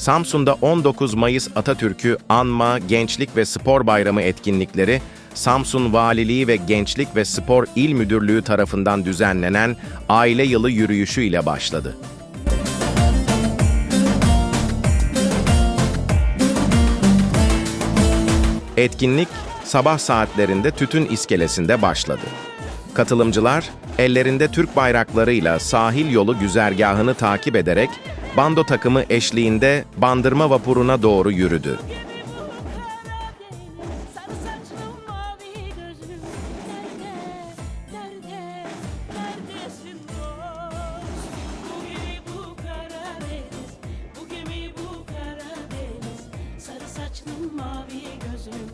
Samsun'da 19 Mayıs Atatürk'ü anma, gençlik ve spor bayramı etkinlikleri, Samsun Valiliği ve Gençlik ve Spor İl Müdürlüğü tarafından düzenlenen Aile Yılı yürüyüşü ile başladı. Etkinlik sabah saatlerinde Tütün İskelesi'nde başladı. Katılımcılar ellerinde Türk bayraklarıyla sahil yolu güzergahını takip ederek bando takımı eşliğinde bandırma vapuruna doğru yürüdü. mavi gözüm